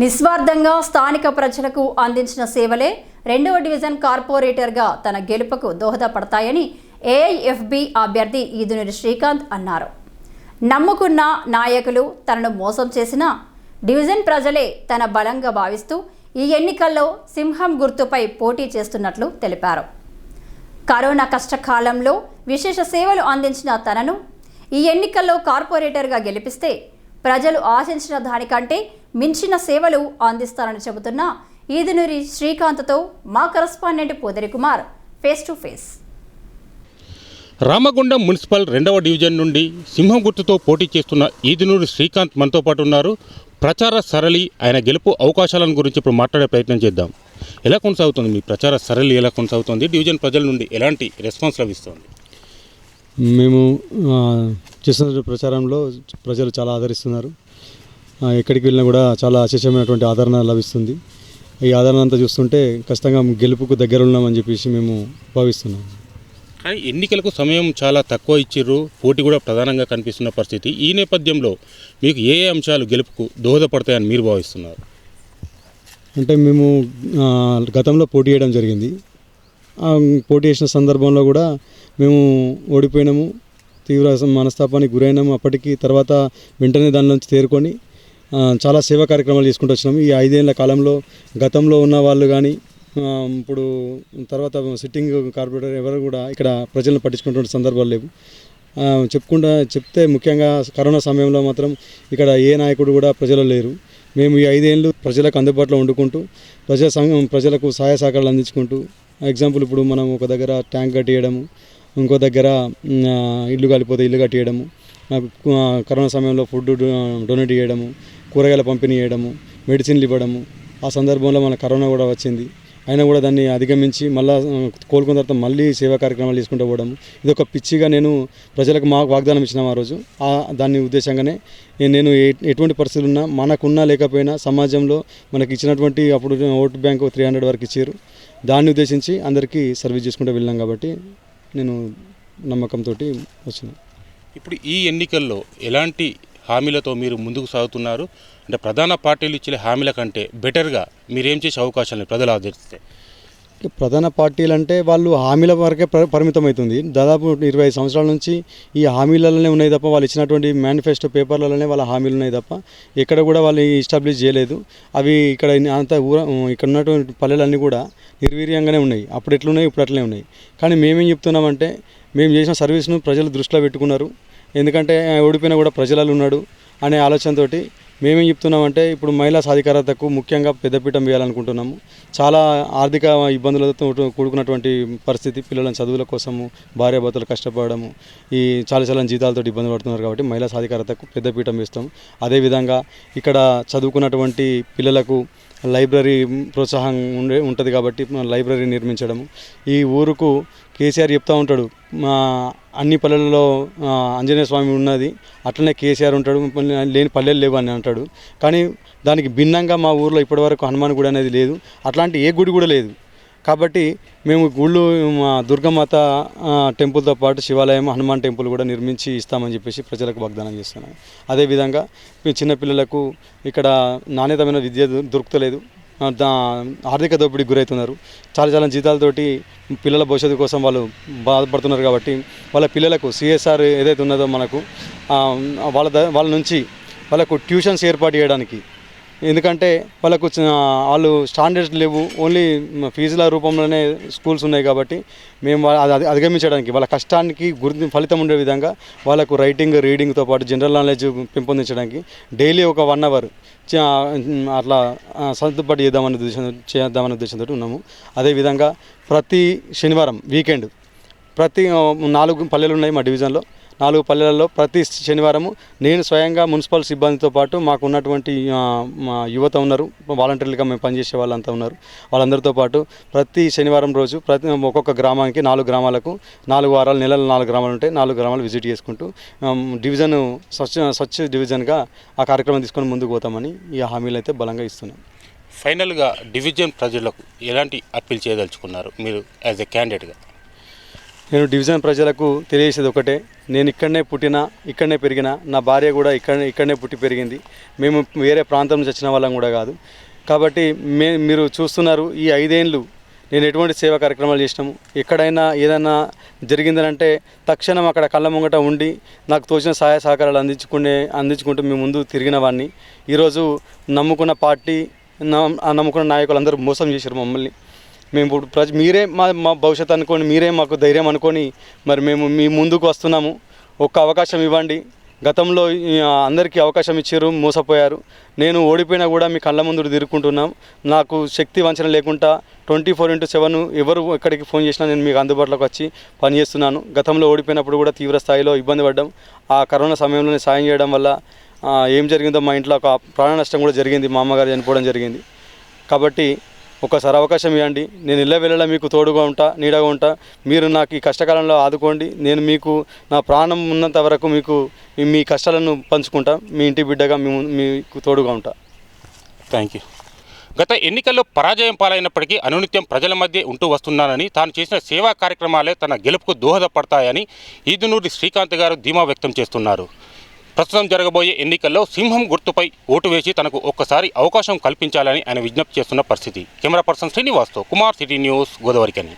నిస్వార్థంగా స్థానిక ప్రజలకు అందించిన సేవలే రెండవ డివిజన్ కార్పొరేటర్గా తన గెలుపుకు దోహదపడతాయని ఏఐఎఫ్బి అభ్యర్థి ఈదునూరి శ్రీకాంత్ అన్నారు. నమ్ముకున్న నాయకులు తనను మోసం చేసిన డివిజన్ ప్రజలే తన బలంగా భావిస్తూ ఈ ఎన్నికల్లో సింహం గుర్తుపై పోటీ చేస్తున్నట్లు తెలిపారు. కరోనా కష్టకాలంలో విశేష సేవలు అందించిన తనను ఈ ఎన్నికల్లో కార్పొరేటర్గా గెలిపిస్తే ప్రజలు ఆశించిన దానికంటే మించిన సేవలు అందిస్తారని చెబుతున్న ఈదునూరి శ్రీకాంత్తో మా correspondent Podari Kumar face to face. Ramagundam municipal రెండవ డివిజన్ నుండి సింహం గుర్తుతో పోటీ చేస్తున్న ఈదునూరి శ్రీకాంత్ మనతో పాటు ఉన్నారు. ప్రచార సరళి ఆయన గెలుపు అవకాశాలను గురించి ఇప్పుడు మాట్లాడే ప్రయత్నం చేద్దాం. ఎలా కొనసాగుతుంది మీ ప్రచార సరళి ఎలా కొనసాగుతుంది? డివిజన్ ప్రజల నుండి ఎలాంటి రెస్పాన్స్ లభిస్తుంది? మేము చేస్తున్న ప్రచారంలో ప్రజలు చాలా ఆదరిస్తున్నారు. ఎక్కడికి వెళ్ళినా కూడా చాలా అశేషమైనటువంటి ఆదరణ లభిస్తుంది. ఈ ఆదరణ అంతా చూస్తుంటే ఖచ్చితంగా గెలుపుకు దగ్గర ఉన్నామని చెప్పేసి మేము భావిస్తున్నాం. కానీ ఎన్నికలకు సమయం చాలా తక్కువ ఇచ్చిర్రు. పోటీ కూడా ప్రధానంగా కనిపిస్తున్న పరిస్థితి. ఈ నేపథ్యంలో మీకు ఏ అంశాలు గెలుపుకు దోహదపడతాయని మీరు భావిస్తున్నారు? అంటే మేము గతంలో పోటీ చేయడం జరిగింది. పోటీ చేసిన సందర్భంలో కూడా మేము ఓడిపోయినాము. తీవ్ర మనస్తాపానికి గురైనాము. అప్పటికి తర్వాత వెంటనే దాని నుంచి తేరుకొని చాలా సేవా కార్యక్రమాలు తీసుకుంటూ వచ్చినాము ఈ ఐదేళ్ళ కాలంలో గతంలో ఉన్న వాళ్ళు కానీ ఇప్పుడు తర్వాత సిట్టింగ్ కార్పొరేటర్ ఎవరు కూడా ఇక్కడ ప్రజలను పట్టించుకున్నటువంటి సందర్భాలు లేవు. చెప్పుకుండా చెప్పుకుంటా చెప్తే ముఖ్యంగా కరోనా సమయంలో మాత్రం ఇక్కడ ఏ నాయకుడు కూడా ప్రజలు లేరు. మేము ఈ ఐదేళ్ళు ప్రజలకు అందుబాటులో వండుకుంటూ ప్రజా సంఘం ప్రజలకు సహాయ సహకారాలు అందించుకుంటూ ఎగ్జాంపుల్ ఇప్పుడు మనం ఒక దగ్గర ట్యాంక్ కట్టేయడము ఇంకో దగ్గర ఇల్లు కాలిపోతే ఇల్లు కట్టేయడము నాకు కరోనా సమయంలో ఫుడ్ డొనేట్ చేయడము కూరగాయల పంపిణీ చేయడము మెడిసిన్లు ఇవ్వడము. ఆ సందర్భంలో మన కరోనా కూడా వచ్చింది. అయినా కూడా దాన్ని అధిగమించి మళ్ళీ కోలుకున్న తర్వాత మళ్ళీ సేవా కార్యక్రమాలు తీసుకుంటూ పోవడం ఇది ఒక పిచ్చిగా నేను ప్రజలకు మా వాగ్దానం ఇచ్చినాం ఆ రోజు. ఆ ఉద్దేశంగానే నేను ఎటువంటి పరిస్థితులు ఉన్నా మనకున్నా లేకపోయినా సమాజంలో మనకి ఇచ్చినటువంటి అప్పుడు ఓటు బ్యాంకు త్రీ హండ్రెడ్ వరకు ఇచ్చారు. దాన్ని ఉద్దేశించి అందరికీ సర్వీస్ చేసుకుంటూ వెళ్ళాం కాబట్టి నేను నమ్మకంతో వచ్చిన. ఇప్పుడు ఈ ఎన్నికల్లో ఎలాంటి హామీలతో మీరు ముందుకు సాగుతున్నారు. అంటే ప్రధాన పార్టీలు ఇచ్చే హామీల కంటే బెటర్గా మీరేం చేసే అవకాశాలు ప్రజలు ఆదరిస్తే? ప్రధాన పార్టీలు అంటే వాళ్ళు హామీల వరకే పరిమితం అవుతుంది దాదాపు ఇరవై ఐదు సంవత్సరాల నుంచి ఈ హామీలలోనే ఉన్నాయి తప్ప వాళ్ళు ఇచ్చినటువంటి మేనిఫెస్టో పేపర్లలోనే వాళ్ళ హామీలు ఉన్నాయి తప్ప ఎక్కడ కూడా వాళ్ళు ఎస్టాబ్లిష్ చేయలేదు. అవి ఇక్కడ అంత ఊర ఇక్కడ ఉన్నటువంటి పల్లెలన్నీ కూడా నిర్వీర్యంగానే ఉన్నాయి. అప్పుడు ఎట్లున్నాయి ఇప్పుడు అట్లనే ఉన్నాయి. కానీ మేమేం చెప్తున్నామంటే మేము చేసిన సర్వీస్ను ప్రజలు దృష్టిలో పెట్టుకున్నారు. ఎందుకంటే ఓడిపోయినా కూడా ప్రజలలో ఉన్నాడు అనే ఆలోచనతోటి మేమేం చెప్తున్నామంటే ఇప్పుడు మహిళా సాధికారతకు ముఖ్యంగా పెద్దపీఠం వేయాలనుకుంటున్నాము. చాలా ఆర్థిక ఇబ్బందులతో కూడుకున్నటువంటి పరిస్థితి పిల్లల చదువుల కోసము భార్యాభర్తలు కష్టపడము ఈ చాలా చాలా జీతాలతో ఇబ్బంది పడుతున్నారు కాబట్టి మహిళా సాధికారతకు పెద్దపీఠం వేస్తాం. అదేవిధంగా ఇక్కడ చదువుకున్నటువంటి పిల్లలకు లైబ్రరీ ప్రోత్సాహం ఉండే ఉంటుంది కాబట్టి లైబ్రరీ నిర్మించడం ఈ ఊరుకు కేసీఆర్ చెప్తా ఉంటాడు మా అన్ని పల్లెలలో ఆంజనేయ స్వామి ఉన్నది అట్లనే కేసీఆర్ ఉంటాడు లేని పల్లెలు లేవు అని అంటాడు. కానీ దానికి భిన్నంగా మా ఊర్లో ఇప్పటివరకు హనుమాన్ గుడి అనేది లేదు అట్లాంటి ఏ గుడి కూడా లేదు. కాబట్టి మేము గుళ్ళు మా దుర్గమాత టెంపుల్తో పాటు శివాలయం హనుమాన్ టెంపుల్ కూడా నిర్మించి ఇస్తామని చెప్పేసి ప్రజలకు వాగ్దానం చేస్తున్నాం. అదేవిధంగా ఈ చిన్నపిల్లలకు ఇక్కడ నాణ్యతమైన విద్య దొరుకుతలేదు. దా ఆర్థిక దోపిడీకి గురవుతున్నారు చాలా చాలా జీతాలతోటి పిల్లల భవిష్యత్తు కోసం వాళ్ళు బాధపడుతున్నారు కాబట్టి వాళ్ళ పిల్లలకు సిఎస్ఆర్ ఏదైతే ఉన్నదో మనకు వాళ్ళ వాళ్ళ నుంచి వాళ్ళకు ట్యూషన్స్ ఏర్పాటు చేయడానికి ఎందుకంటే వాళ్ళకు వాళ్ళు స్టాండర్డ్స్ లేవు. ఓన్లీ ఫీజుల రూపంలోనే స్కూల్స్ ఉన్నాయి కాబట్టి మేము అది అది అధిగమించడానికి వాళ్ళ కష్టానికి గుర్తి ఫలితం ఉండే విధంగా వాళ్ళకు రైటింగ్ రీడింగ్తో పాటు జనరల్ నాలెడ్జ్ పెంపొందించడానికి డైలీ ఒక వన్ అవర్ అట్లా సర్దుబాటు చేద్దామనే ఉద్దేశం చేద్దామనే ఉద్దేశంతో ఉన్నాము. అదేవిధంగా ప్రతి శనివారం వీకెండ్ ప్రతి నాలుగు పల్లెలు ఉన్నాయి మా డివిజన్లో నాలుగు పల్లెలలో ప్రతి శనివారము నేను స్వయంగా మున్సిపల్ సిబ్బందితో పాటు మాకు ఉన్నటువంటి మా యువత ఉన్నారు. వాలంటీర్లుగా మేము పనిచేసే వాళ్ళంతా ఉన్నారు. వాళ్ళందరితో పాటు ప్రతి శనివారం రోజు ప్రతి ఒక్కొక్క గ్రామానికి నాలుగు గ్రామాలకు నాలుగు వారాలు నెలలు నాలుగు గ్రామాలు ఉంటాయి. నాలుగు గ్రామాలు విజిట్ చేసుకుంటూ డివిజన్ స్వచ్ఛ స్వచ్ఛ డివిజన్గా ఆ కార్యక్రమం తీసుకొని ముందుకు పోతామని ఈ హామీలు అయితే బలంగా ఇస్తున్నాం. ఫైనల్గా డివిజన్ ప్రజలకు ఎలాంటి అప్పీల్ చేయదలుచుకున్నారు మీరు యాజ్ ఎ క్యాండిడేట్గా? నేను డివిజన్ ప్రజలకు తెలియజేసేది ఒకటే. నేను ఇక్కడనే పుట్టిన ఇక్కడనే పెరిగిన నా భార్య కూడా ఇక్కడ ఇక్కడనే పుట్టి పెరిగింది. మేము వేరే ప్రాంతం నుంచి వచ్చిన వాళ్ళం కూడా కాదు. కాబట్టి మే మీరు చూస్తున్నారు ఈ ఐదేళ్ళు నేను ఎటువంటి సేవా కార్యక్రమాలు చేసినాము. ఎక్కడైనా ఏదైనా జరిగిందనంటే తక్షణం అక్కడ కళ్ళ ముంగట ఉండి నాకు తోచిన సహాయ సహకారాలు అందించుకునే అందించుకుంటూ మేము ముందు తిరిగిన వాడిని ఈరోజు నమ్ముకున్న పార్టీ నమ్- ఆ నమ్ముకున్న నాయకులు అందరూ మోసం చేశారు మమ్మల్ని. మేము ఇప్పుడు ప్రజ మీరే మా మా భవిష్యత్తు అనుకొని మీరే మాకు ధైర్యం అనుకొని మరి మేము మీ ముందుకు వస్తున్నాము. ఒక్క అవకాశం ఇవ్వండి. గతంలో అందరికీ అవకాశం ఇచ్చారు మోసపోయారు. నేను ఓడిపోయినా కూడా మీ కళ్ళ ముందు తిరుక్కుంటున్నాం. నాకు శక్తి వంచన లేకుండా ట్వంటీ ఫోర్ ఇంటూ సెవెన్ ఎవరు ఎక్కడికి ఫోన్ చేసినా నేను మీకు అందుబాటులోకి వచ్చి పనిచేస్తున్నాను. గతంలో ఓడిపోయినప్పుడు కూడా తీవ్ర స్థాయిలో ఇబ్బంది పడ్డాం. ఆ కరోనా సమయంలోనే సాయం చేయడం వల్ల ఏం జరిగిందో మా ఇంట్లో ఒక ప్రాణ నష్టం కూడా జరిగింది. మా అమ్మగారు చనిపోవడం జరిగింది. కాబట్టి ఒకసారి అవకాశం ఇవ్వండి. నేను ఇళ్ళ వెళ్ళలా మీకు తోడుగా ఉంటా నీడగా ఉంటా. మీరు నాకు ఈ కష్టకాలంలో ఆదుకోండి. నేను మీకు నా ప్రాణం ఉన్నంత వరకు మీకు మీ- కష్టాలను పంచుకుంటా. మీ ఇంటి బిడ్డగా మీ మీకు తోడుగా ఉంటా. థ్యాంక్ యూ గత ఎన్నికల్లో పరాజయం పాలైనప్పటికీ అనునిత్యం ప్రజల మధ్య ఉంటూ వస్తున్నానని తాను చేసిన సేవా కార్యక్రమాలే తన గెలుపుకు దోహదపడతాయని ఈదునూరి శ్రీకాంత్ గారు ధీమా వ్యక్తం చేస్తున్నారు. ప్రస్తుతం జరగబోయే ఎన్నికల్లో సింహం గుర్తుపై ఓటు వేసి తనకు ఒక్కసారి అవకాశం కల్పించాలని ఆయన విజ్ఞప్తి చేస్తున్న పరిస్థితి. కెమెరా పర్సన్ శ్రీనివాస్తో కుమార్ సిటీ న్యూస్ గోదావరికని.